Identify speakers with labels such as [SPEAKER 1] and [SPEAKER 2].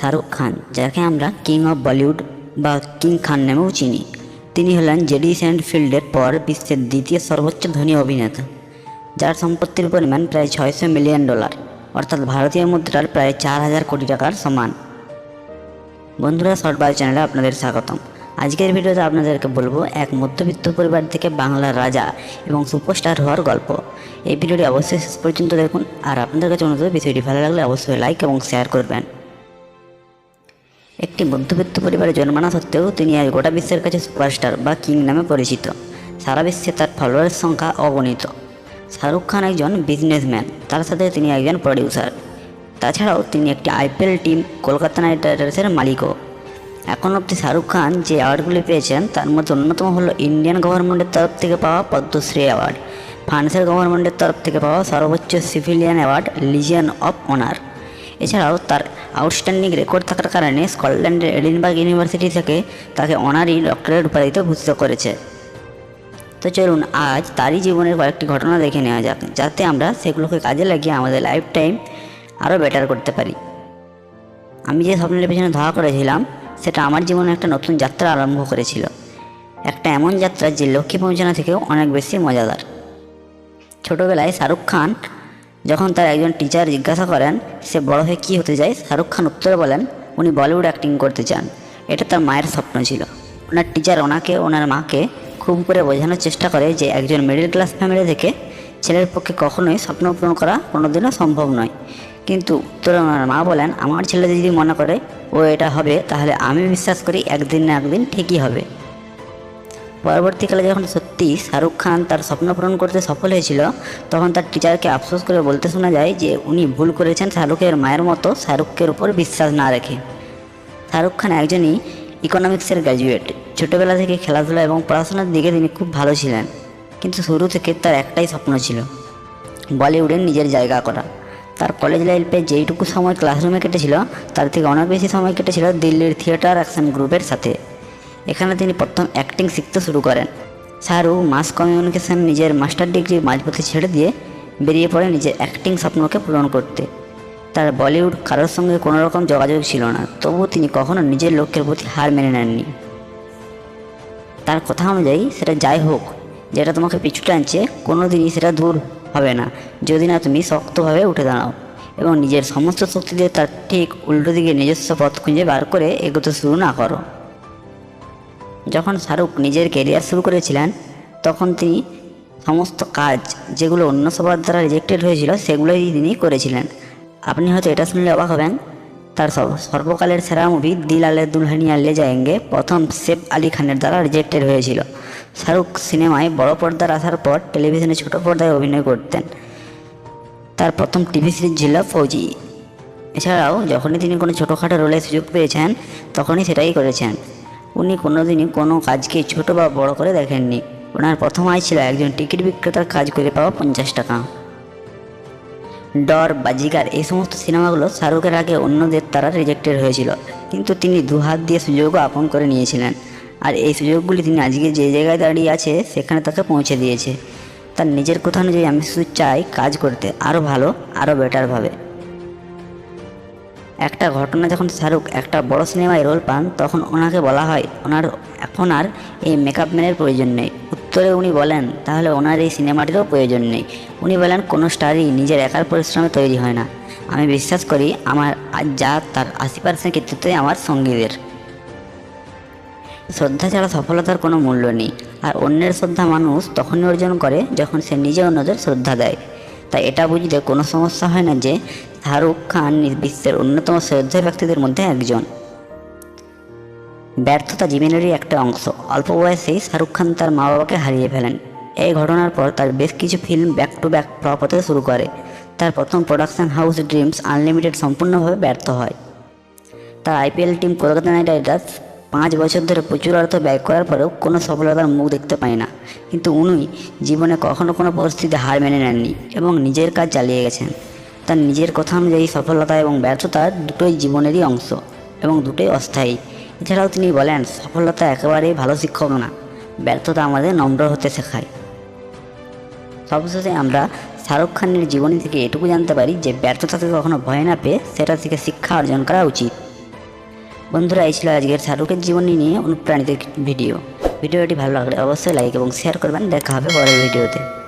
[SPEAKER 1] শাহরুখ খান, যাকে আমরা king of Bollywood বা কিং খান নামেও চিনি। তিনি হলেন জেডি ফিল্ডের পর বিশ্বের দ্বিতীয় সর্বোচ্চ ধনী অভিনেতা, যার সম্পত্তির পরিমাণ প্রায় ছয়শো মিলিয়ন ডলার, অর্থাৎ ভারতীয় মুদ্রার প্রায় চার হাজার কোটি টাকার সমান। বন্ধুরা শর্ট চ্যানেলে আপনাদের স্বাগতম। আজকের ভিডিওতে আপনাদেরকে বলব এক মধ্যবিত্ত পরিবার থেকে বাংলার রাজা এবং সুপারস্টার হওয়ার গল্প। এই ভিডিওটি অবশ্যই শেষ পর্যন্ত দেখুন, আর আপনাদের কাছে অনুরোধ বিষয়টি ভালো লাগলে অবশ্যই লাইক এবং শেয়ার করবেন। একটি মধ্যবিত্ত পরিবারে জন্মানো সত্ত্বেও তিনি আজ গোটা বিশ্বের কাছে সুপারস্টার বা কিং নামে পরিচিত। সারা বিশ্বে তার ফলোয়ারের সংখ্যা অগণিত। শাহরুখ খান একজন বিজনেসম্যান, তার সাথে তিনি একজন প্রডিউসার। তাছাড়াও তিনি একটি আইপিএল টিম কলকাতা নাইট রাইডার্সের মালিকও। এখন অবধি শাহরুখ খান যে অ্যাওয়ার্ডগুলি পেয়েছেন, তার মধ্যে অন্যতম হলো ইন্ডিয়ান গভর্নমেন্টের তরফ থেকে পাওয়া পদ্মশ্রী অ্যাওয়ার্ড। ফ্রান্সের গভর্নমেন্টের তরফ থেকে পাওয়া সর্বোচ্চ civilian award legion of honour. এছাড়াও তার আউটস্ট্যান্ডিং রেকর্ড থাকার কারণে স্কটল্যান্ডের এডিনবার্গ ইউনিভার্সিটি থেকে তাকে অনারি ডক্টরেট উপাধিতে ভূষিত করেছে। তো চলুন আজ তারই জীবনের কয়েকটি ঘটনা দেখে নেওয়া যাক, যাতে আমরা সেগুলোকে কাজে লাগিয়ে আমাদের লাইফ টাইম আরও বেটার করতে পারি। আমি যে স্বপ্নের পেছনে ধাওয়া করেছিলাম, সেটা আমার জীবনে একটা নতুন যাত্রা আরম্ভ করেছিল। একটা এমন যাত্রা যে লক্ষ্যে পৌঁছানো থেকেও অনেক বেশি মজাদার। ছোটোবেলায় শাহরুখ খান যখন তার একজন টিচার জিজ্ঞাসা করেন, সে বড় হয়ে কী হতে চায়? শাহরুখ খান উত্তরে বলেন, উনি বলিউড অ্যাক্টিং করতে চান। এটা তার মায়ের স্বপ্ন ছিল। ওনার টিচার ওনাকে, ওনার মাকে খুব করে বোঝানোর চেষ্টা করে যে একজন মিডল ক্লাস ফ্যামিলি থেকে ছেলের পক্ষে কখনোই স্বপ্ন পূরণ করা কোনোদিনও সম্ভব নয়। কিন্তু উত্তরে ওনার মা বলেন, আমার ছেলে যদি মনে করে, ও এটা হবে, তাহলে আমি বিশ্বাস করি একদিন না একদিন ঠিকই হবে পরবর্তীকালে যখন সত্যি শাহরুখ খান তার স্বপ্ন পূরণ করতে সফল হয়েছিল, তখন তার টিচারকে আফসোস করে বলতে শোনা যায় যে উনি ভুল করেছেন শাহরুখের মায়ের মতো শাহরুখের উপর বিশ্বাস না রেখে। শাহরুখ খান একজনই ইকোনমিক্সের গ্র্যাজুয়েট ছোটোবেলা থেকে খেলাধুলা এবং পড়াশোনার দিকে তিনি খুব ভালো ছিলেন, কিন্তু শুরু থেকে তার একটাই স্বপ্ন ছিল বলিউডে নিজের জায়গা করা। তার কলেজ লাইফে যেইটুকু সময় ক্লাসরুমে কেটেছিল, তার থেকে অনেক বেশি সময় কেটেছিল দিল্লির থিয়েটার অ্যাকশন গ্রুপের সাথে। এখানে তিনি প্রথম অ্যাক্টিং শিখতে শুরু করেন। শাহরুখ মাস কমিউনিকেশন নিজের মাস্টার ডিগ্রি মাঝপথে ছেড়ে দিয়ে বেরিয়ে পড়ে নিজের অ্যাক্টিং স্বপ্নকে পূরণ করতে। তার বলিউড কারোর সঙ্গে কোনো রকম যোগাযোগ ছিল না, তবুও তিনি কখনো নিজের লক্ষ্যের প্রতি হার মেনে নেননি। তার কথা অনুযায়ী সেটা যাই হোক, যেটা তোমাকে পিছু টানছে কোনো দিনই সেটা দূর হবে না, যদি না তুমি শক্তভাবে উঠে দাঁড়াও এবং নিজের সমস্ত শক্তি দিয়ে তার ঠিক উল্টো দিকে নিজস্ব পথ খুঁজে বার করে এগোতে শুরু না করো। যখন শাহরুখ নিজের কেরিয়ার শুরু করেছিলেন, তখন তিনি সমস্ত কাজ যেগুলো অন্য সবার দ্বারা রিজেক্টেড হয়েছিল, সেগুলোই তিনি করেছিলেন। আপনি হয়তো এটা শুনলে অবাক হবেন, তার সর্ব- সর্বকালের সেরা মুভি দিল আলে দুলহানিয়া লে যায়েঙ্গে প্রথম সেফ আলী খানের দ্বারা রিজেক্টেড হয়েছিল। শাহরুখ সিনেমায় বড় পর্দার আসার পর টেলিভিশনে ছোট পর্দায় অভিনয় করতেন। তার প্রথম টিভি সিরিজ ছিল ফৌজি। এছাড়াও যখনই তিনি কোনো ছোটোখাটো রোলে সুযোগ পেয়েছেন, তখনই সেটাই করেছেন। উনি কোনোদিনই কোনো কাজকে ছোট বা বড় করে দেখেননি। ওনার প্রথম আয় ছিল একজন টিকিট বিক্রেতার কাজ করে পাওয়া পঞ্চাশ টাকা। ডর, বাজিগার এই সমস্ত সিনেমাগুলো শাহরুখের আগে অন্যদের তারা রিজেক্টেড হয়েছিল। কিন্তু তিনি দু হাত দিয়ে সুযোগও আপন করে নিয়েছিলেন। আর এই সুযোগগুলি তিনি আজকে যে জায়গায় দাঁড়িয়ে আছে, সেখানে তাকে পৌঁছে দিয়েছে। তার নিজের কথা অনুযায়ী আমি শুধু চাই কাজ করতে আরও ভালো, আরও বেটারভাবে একটা ঘটনা যখন শাহরুখ একটা বড় সিনেমায় রোল পান, তখন ওনাকে বলা হয়, ওনার, এখন আর এই মেকআপ ম্যানের প্রয়োজন নেই। উত্তরে উনি বলেন, তাহলে ওনার এই সিনেমাটিরও প্রয়োজন নেই। উনি বলেন, কোনো স্টারই নিজের একার পরিশ্রমে তৈরি হয় না। আমি বিশ্বাস করি, আমার যা, তার আশি পার্সেন্ট কৃতিত্বই আমার সঙ্গীদের। শ্রদ্ধা ছাড়া সফলতার কোনো মূল্য নেই। আর অন্যের শ্রদ্ধা মানুষ তখনই অর্জন করে, যখন সে নিজে অন্যদের শ্রদ্ধা দেয়। তাই এটা বুঝতে কোনো সমস্যা হয় না যে শাহরুখ খান বিশ্বের অন্যতম শ্রদ্ধেয় ব্যক্তিদের মধ্যে একজন। ব্যর্থতা জীবনেরই একটা অংশ। অল্প বয়সেই শাহরুখ খান তার মা বাবাকে হারিয়ে ফেলেন। এই ঘটনার পর তার বেশ কিছু film back to back flop হতে শুরু করে। তার প্রথম প্রোডাকশন হাউস ড্রিমস আনলিমিটেড সম্পূর্ণভাবে ব্যর্থ হয়। তার IPL team Kolkata Knight Riders পাঁচ বছর ধরে প্রচুর অর্থ ব্যয় করার পরেও কোনো সফলতার মুখ দেখতে পায় না। কিন্তু উনি জীবনে কখনো কোনো পরিস্থিতি হার মেনে নেননি এবং নিজের কাজ চালিয়ে গেছেন। তার নিজের কথা অনুযায়ী সফলতা এবং ব্যর্থতা দুটোই জীবনেরই অংশ এবং দুটোই অস্থায়ী। এছাড়াও তিনি বলেন, সফলতা একেবারেই ভালো শিক্ষক না, ব্যর্থতা আমাদের নম্র হতে শেখায়। সবশেষে আমরা শাহরুখ খানের জীবনী থেকে এটুকু জানতে পারি যে, ব্যর্থতাকে কখনো ভয় না পেয়ে সেটা থেকে শিক্ষা অর্জন করা উচিত। বন্ধুরা, এই ছিল আজকের শাহরুখের জীবনী নিয়ে অনুপ্রাণিত ভিডিও। ভিডিওটি ভালো লাগলে অবশ্যই লাইক এবং শেয়ার করবেন। দেখা হবে পরের ভিডিওতে।